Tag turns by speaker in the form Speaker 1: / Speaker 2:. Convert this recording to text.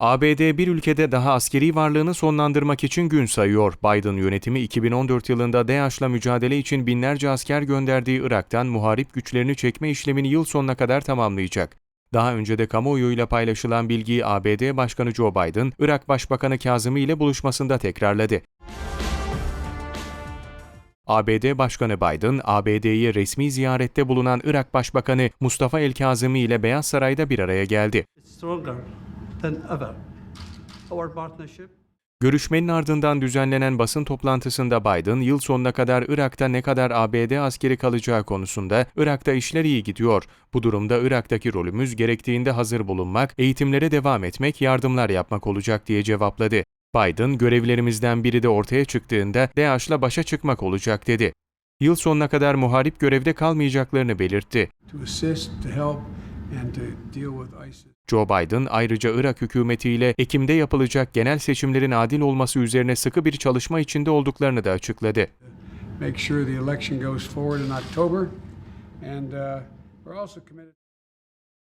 Speaker 1: ABD bir ülkede daha askeri varlığını sonlandırmak için gün sayıyor. Biden yönetimi 2014 yılında DAEŞ'la mücadele için binlerce asker gönderdiği Irak'tan muharip güçlerini çekme işlemini yıl sonuna kadar tamamlayacak. Daha önce de kamuoyuyla paylaşılan bilgiyi ABD Başkanı Joe Biden, Irak Başbakanı Kazımı ile buluşmasında tekrarladı. ABD Başkanı Biden, ABD'ye resmi ziyarette bulunan Irak Başbakanı Mustafa El-Kazımı ile Beyaz Saray'da bir araya geldi. Görüşmenin ardından düzenlenen basın toplantısında Biden, yıl sonuna kadar Irak'ta ne kadar ABD askeri kalacağı konusunda Irak'ta işler iyi gidiyor. Bu durumda Irak'taki rolümüz gerektiğinde hazır bulunmak, eğitimlere devam etmek, yardımlar yapmak olacak diye cevapladı. Biden, görevlerimizden biri de ortaya çıktığında DAEŞ'la başa çıkmak olacak dedi. Yıl sonuna kadar muharip görevde kalmayacaklarını belirtti. Joe Biden ayrıca Irak hükümetiyle Ekim'de yapılacak genel seçimlerin adil olması üzerine sıkı bir çalışma içinde olduklarını da açıkladı.
Speaker 2: Make sure the election goes forward in October. And uh, we're also committed.